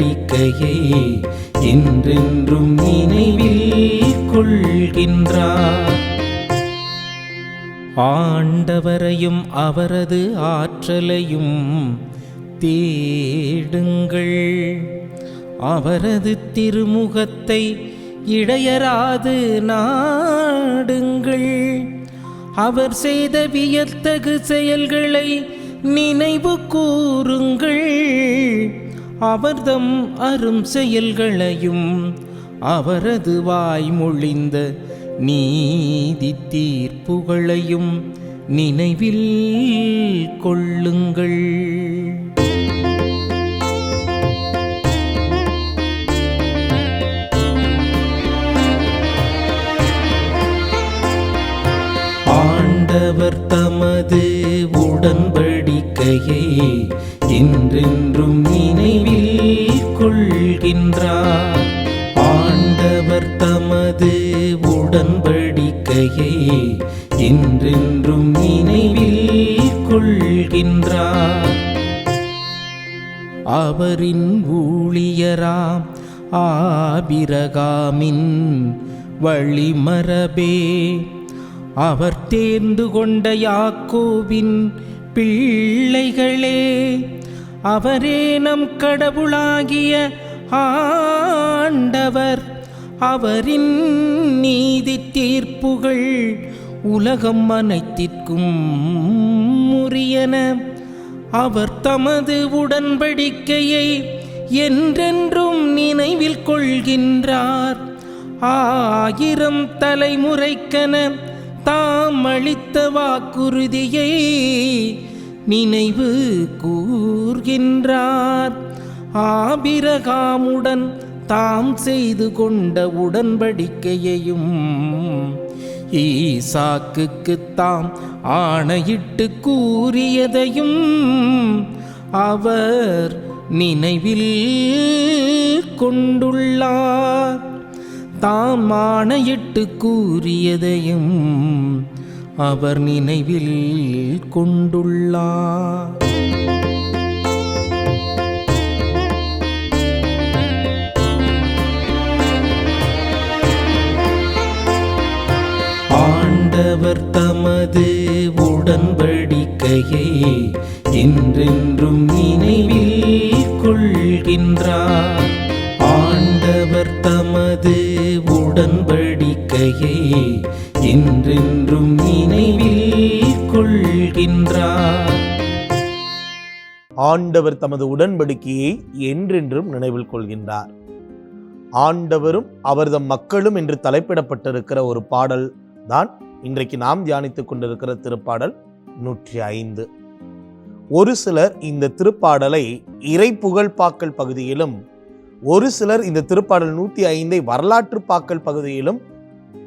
நடிக்கையை என்றென்றும் நினைவில் கொள்கின்றார். ஆண்டவரையும் அவரது ஆற்றலையும் தேடுங்கள். அவரது திருமுகத்தை இடையராது நாடுங்கள். அவர் செய்த வியத்தகு செயல்களை நினைவு கூறுங்கள். அவர்தம் அரும் செயல்களையும் அவரது வாய்மொழிந்த நீதி தீர்ப்புகளையும் நினைவில் கொள்ளுங்கள். ஆண்டவர் தமது உடன்படிக்கையை என்றென்றும் நினைவில் கொள்கின்றார். ஆண்டவர் தமது உடன்படிக்கையை என்றென்றும் நினைவில் கொள்கின்றார். அவரின் ஊழியராம் ஆபிரகாமின் வழிமரபே அவர் தேர்ந்து கொண்ட யாக்கோவின் பிள்ளைகளே அவரே நம் கடவுளாகிய ஆண்டவர். அவரின் நீதி தீர்ப்புகள் உலகம் அனைத்திற்கும் உரியன. அவர் தமது உடன்படிக்கையை என்றென்றும் நினைவில் கொள்கின்றார். ஆயிரம் தலைமுறைக்கென தாம் அளித்த வாக்குறுதியை நினைவு கூர்கின்றார். ஆபிரகாமுடன் தாம் செய்து கொண்ட உடன்படிக்கையையும் ஈசாக்குக்கு தாம் ஆணையிட்டு கூறியதையும் அவர் நினைவில் கொண்டுள்ளார். தாம் ஆணையிட்டு கூறியதையும் அவர் நினைவில் கொண்டுள்ளார் ஆண்டவர் தமது உடன்படிக்கையை என்றென்றும் நினைவில் கொள்கின்றார். ஆண்டவர் தமது உடன்படிக்கையை என்றென்றும் நினைவில் கொள்கின்றார். ஆண்டவர் தமது உடன்படிக்கையை என்றென்றும் நினைவில் கொள்கின்றார். ஆண்டவரும் அவர்தம் மக்களும் என்று தலைப்பிடப்பட்டிருக்கிற ஒரு பாடல் தான் இன்றைக்கு நாம் தியானித்துக் கொண்டிருக்கிற திருப்பாடல் நூற்றி ஐந்து. ஒரு சிலர் இந்த திருப்பாடலை இறை புகழ்பாக்கள் பகுதியிலும் ஒரு சிலர் இந்த திருப்பாடல் நூற்றி ஐந்தை வரலாற்று பாக்கள் பகுதியிலும்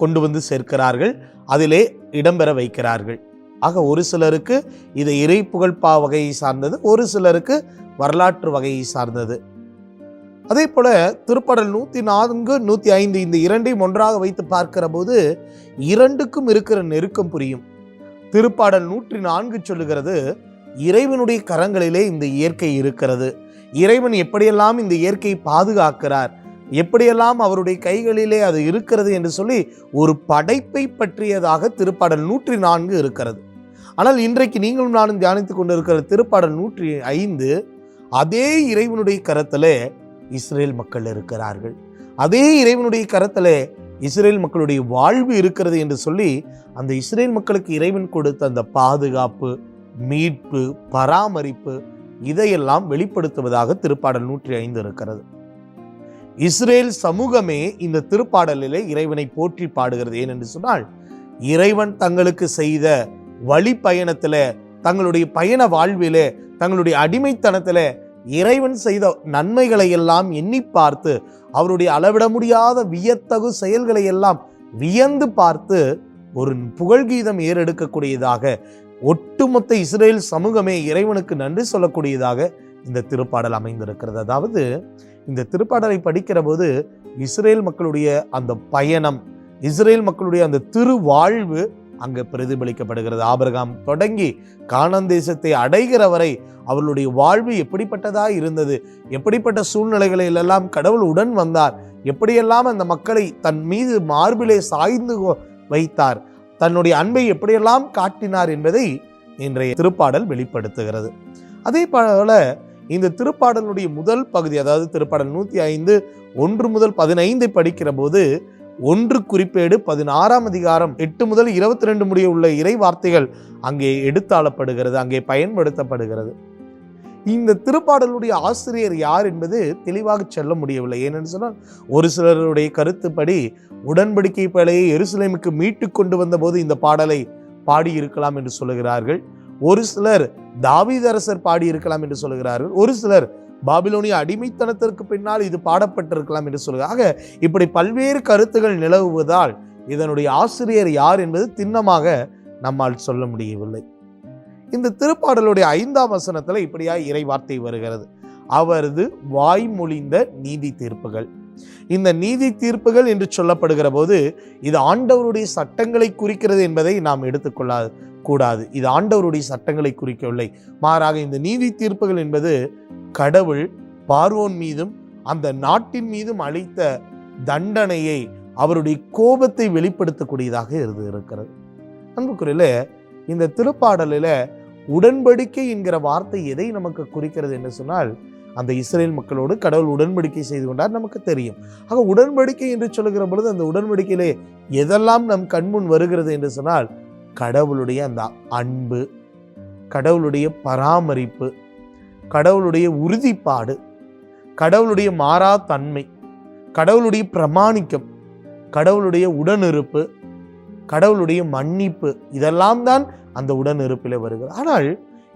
கொண்டு வந்து சேர்க்கிறார்கள் அதிலே இடம்பெற வைக்கிறார்கள். ஆக ஒரு சிலருக்கு இது இறை புகழ்பா வகையை சார்ந்தது ஒரு சிலருக்கு வரலாற்று வகையை சார்ந்தது. அதே போல திருப்படல் நூற்றி நான்கு நூற்றி ஐந்து இந்த இரண்டையும் ஒன்றாக வைத்து பார்க்கிற போது இரண்டுக்கும் இருக்கிற நெருக்கம் புரியும். திருப்பாடல் நூற்றி நான்கு சொல்லுகிறது இறைவனுடைய கரங்களிலே இந்த இயற்கை இருக்கிறது. இறைவன் எப்படியெல்லாம் இந்த இயற்கையை பாதுகாக்கிறார் எப்படியெல்லாம் அவருடைய கைகளிலே அது இருக்கிறது என்று சொல்லி ஒரு படைப்பை பற்றியதாக திருப்பாடல் நூற்றி நான்கு இருக்கிறது. ஆனால் இன்றைக்கு நீங்களும் நானும் தியானித்துக் கொண்டிருக்கிற திருப்பாடல் நூற்றி ஐந்து அதே இறைவனுடைய கரத்திலே இஸ்ரேல் மக்கள் இருக்கிறார்கள். அதே இறைவனுடைய கரத்திலே இஸ்ரேல் மக்களுடைய வாழ்வு இருக்கிறது என்று சொல்லி அந்த இஸ்ரேல் மக்களுக்கு இறைவன் கொடுத்த அந்த பாதுகாப்பு மீட்பு பராமரிப்பு இதையெல்லாம் வெளிப்படுத்துவதாக திருப்பாடல் நூற்றி ஐந்து இருக்கிறது. இஸ்ரேல் சமூகமே இந்த திருப்பாடலிலே இறைவனை போற்றி பாடுகிறது. ஏனென்று சொன்னால் இறைவன் தங்களுக்கு செய்த வழி பயணத்தில் தங்களுடைய பயண வாழ்விலே தங்களுடைய அடிமைத்தனத்தில் இறைவன் செய்த நன்மைகளை எல்லாம் எண்ணி பார்த்து அவருடைய அளவிட முடியாத வியத்தகு செயல்களை எல்லாம் வியந்து பார்த்து ஒரு புகழ்கீதம் ஏறெடுக்கக்கூடியதாக ஒட்டுமொத்த இஸ்ரேல் சமூகமே இறைவனுக்கு நன்றி சொல்லக்கூடியதாக இந்த திருப்பாடல் அமைந்திருக்கிறது. அதாவது இந்த திருப்பாடலை படிக்கிற போது இஸ்ரேல் மக்களுடைய அந்த பயணம் இஸ்ரேல் மக்களுடைய அந்த திருவாழ்வு அங்கு பிரதிபலிக்கப்படுகிறது. ஆபிரகாம் தொடங்கி காணந்தேசத்தை அடைகிற வரை அவர்களுடைய வாழ்வு எப்படிப்பட்டதா இருந்தது? எப்படிப்பட்ட சூழ்நிலைகளிலெல்லாம் கடவுள் உடன் வந்தார்? எப்படியெல்லாம் அந்த மக்களை தன் மீது மார்பிலே சாய்ந்து வைத்தார்? தன்னுடைய அன்பை எப்படியெல்லாம் காட்டினார் என்பதை இன்றைய திருப்பாடல் வெளிப்படுத்துகிறது. அதே போல இந்த திருப்பாடலுடைய முதல் பகுதி அதாவது திருப்பாடல் நூற்றி ஐந்து ஒன்று முதல் பதினைந்தை படிக்கிற போது ஒன்று குறிப்பேடு பதினாறாம் அதிகாரம் எட்டு முதல் இருபத்தி ரெண்டு முடிய உள்ள இறை வார்த்தைகள் அங்கே எடுத்தாளப்படுகிறது அங்கே பயன்படுத்தப்படுகிறது. இந்த திருப்பாடலுடைய ஆசிரியர் யார் என்பது தெளிவாக சொல்ல முடியவில்லை. ஏனென்று சொன்னால் ஒரு சிலருடைய கருத்துப்படி உடன்படிக்கை பலையை எருசலேமுக்கு மீட்டு கொண்டு வந்தபோது இந்த பாடலை பாடியிருக்கலாம் என்று சொல்லுகிறார்கள். ஒரு சிலர் தாவிதரசர் பாடியிருக்கலாம் என்று சொல்கிறார்கள் ஒரு சிலர் பாபிலோனிய அடிமைத்தனத்திற்கு பின்னால் இது பாடப்பட்டிருக்கலாம் என்று சொல்கிறார் ஆக இப்படி பல்வேறு கருத்துகள் நிலவுவதால் இதனுடைய ஆசிரியர் யார் என்பது திண்ணமாக நம்மால் சொல்ல முடியவில்லை. இந்த திருப்பாடலுடைய ஐந்தாம் வசனத்தில் இப்படியா இறை வார்த்தை வருகிறது. அவரது வாய்மொழிந்த நீதி தீர்ப்புகள். இந்த நீதி தீர்ப்புகள் என்று சொல்லப்படுகிற போது இது ஆண்டவருடைய சட்டங்களை குறிக்கிறது என்பதை நாம் எடுத்துக்கொள்ளாது கூடாது. இது ஆண்டவருடைய சட்டங்களை குறிக்கவில்லை. மாறாக இந்த நீதி தீர்ப்புகள் என்பது கடவுள் பார்வோன் மீதும் அந்த நாட்டின் மீதும் அளித்த தண்டனையை அவருடைய கோபத்தை வெளிப்படுத்தக்கூடியதாக இருந்து இருக்கிறது. அன்புக்குறையில இந்த திருப்பாடலில் உடன்படிக்கை என்கிற வார்த்தை எதை நமக்கு குறிக்கிறது என்று சொன்னால் அந்த இஸ்ரேல் மக்களோடு கடவுள் உடன்படிக்கை செய்து கொண்டார் நமக்கு தெரியும். ஆக உடன்படிக்கை என்று சொல்லுகிற பொழுது அந்த உடன்படிக்கையிலே எதெல்லாம் நம் கண்முன் வருகிறது என்று சொன்னால் கடவுளுடைய அந்த அன்பு கடவுளுடைய பராமரிப்பு கடவுளுடைய உறுதிப்பாடு கடவுளுடைய மாறா தன்மை கடவுளுடைய பிரமாணிக்கம் கடவுளுடைய உடனிருப்பு கடவுளுடைய மன்னிப்பு இதெல்லாம் தான் அந்த உடனிருப்பில் வருகிறது. ஆனால்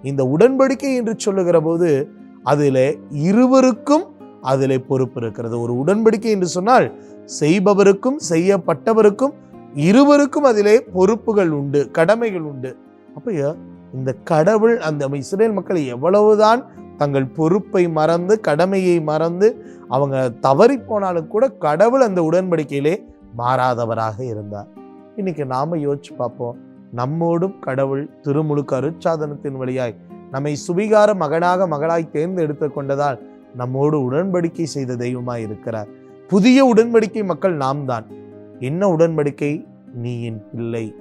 இந்த உடன்படிக்கை என்று சொல்லுகிற போது அதில் இருவருக்கும் அதில் பொறுப்பு இருக்கிறது. ஒரு உடன்படிக்கை என்று சொன்னால் செய்பவருக்கும் செய்யப்பட்டவருக்கும் இருவருக்கும் அதிலே பொறுப்புகள் உண்டு கடமைகள் உண்டு. அப்பயோ இந்த கடவுள் அந்த இஸ்ரேல் மக்கள் எவ்வளவுதான் தங்கள் பொறுப்பை மறந்து கடமையை மறந்து அவங்க தவறி போனாலும் கூட கடவுள் அந்த உடன்படிக்கையிலே மாறாதவராக இருந்தார். இன்னைக்கு நாம யோசிச்சு பார்ப்போம். நம்மோடும் கடவுள் திருமுழுக்கு அருட்சாதனத்தின் வழியாய் நம்மை சுபிகார மகனாக மகளாய் தேர்ந்தெடுத்து கொண்டதால் நம்மோடு உடன்படிக்கை செய்த தெய்வமாய் இருக்கிறார். புதிய உடன்படிக்கை மக்கள் நாம் தான் என்ன உடன்படிக்கை? நீ என் பிள்ளை.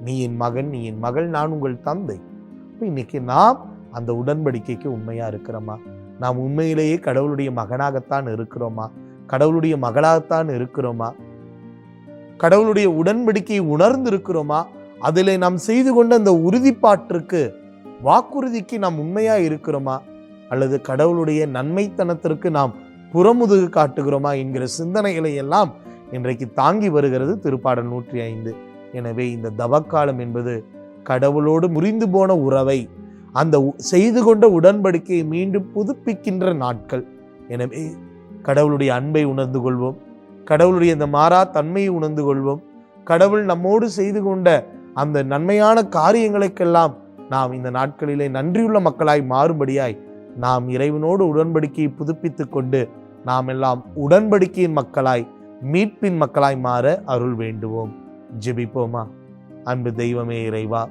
நீ என் மகன் நீ என் மகள் நான் உங்கள் தந்தை. இன்னைக்கு நாம் அந்த உடன்படிக்கைக்கு உண்மையா இருக்கிறோமா? நாம் உண்மையிலேயே கடவுளுடைய மகனாகத்தான் இருக்கிறோமா? கடவுளுடைய மகளாகத்தான் இருக்கிறோமா? கடவுளுடைய உடன்படிக்கையை உணர்ந்து இருக்கிறோமா அதில் நாம் செய்து கொண்ட அந்த உறுதிப்பாட்டிற்கு வாக்குறுதிக்கு நாம் உண்மையா இருக்கிறோமா? அல்லது கடவுளுடைய நன்மைத்தனத்திற்கு நாம் புறமுதுகு காட்டுகிறோமா? என்கிற சிந்தனைகளை எல்லாம் இன்றைக்கு தாங்கி வருகிறது திருப்பாடல் நூற்றி ஐந்து. எனவே இந்த தவக்காலம் என்பது கடவுளோடு முறிந்து போன உறவை அந்த உ- செய்து கொண்ட உடன்படிக்கையை மீண்டும் புதுப்பிக்கின்ற நாட்கள். எனவே கடவுளுடைய அன்பை உணர்ந்து கொள்வோம். கடவுளுடைய இந்த மாறா தன்மையை உணர்ந்து கொள்வோம். கடவுள் நம்மோடு செய்து கொண்ட அந்த நன்மையான காரியங்களுக்கெல்லாம் நாம் இந்த நாட்களிலே நன்றியுள்ள மக்களாய் மாறும்படியாய் நாம் இறைவனோடு உடன்படிக்கையை புதுப்பித்து கொண்டு நாம் எல்லாம் உடன்படிக்கையின் மக்களாய் மீட்பின் மக்களாய் மாற அருள் வேண்டுவோம். ஜெபிப்போமா? அன்பு தெய்வமே இறைவா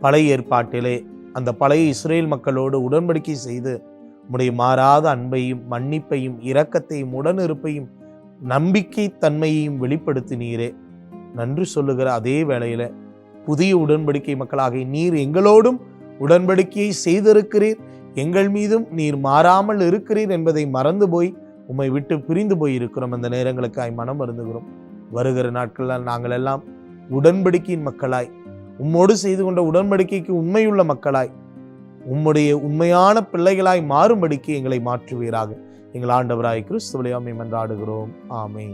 பழைய ஏற்பாட்டிலே அந்த பழைய இஸ்ரேல் மக்களோடு உடன்படிக்கை செய்து உடைய மாறாத அன்பையும் மன்னிப்பையும் இரக்கத்தையும் உடனிருப்பையும் நம்பிக்கை தன்மையையும் வெளிப்படுத்தினீரே. நன்றி சொல்லுகிற அதே வேளையில புதிய உடன்படிக்கை மக்களாக நீர் எங்களோடும் உடன்படிக்கையை செய்திருக்கிறீர். எங்கள் மீதும் நீர் மாறாமல் இருக்கிறீர் என்பதை மறந்து போய் உம்மை விட்டு பிரிந்து போய் இருக்கிறோம். அந்த நேரங்களுக்காய் மனம் மருந்துகிறோம் வருகிற நாட்களில் நாங்கள் எல்லாம் உடன்படிக்கையின் மக்களாய் உம்மோடு செய்து கொண்ட உடன்படிக்கைக்கு உண்மையுள்ள மக்களாய் உம்முடைய உண்மையான பிள்ளைகளாய் மாறும்படிக்கு எங்களை மாற்றுவீராக. எங்கள் ஆண்டவராய் கிறிஸ்துவலையாமை மன்றாடுகிறோம் ஆமே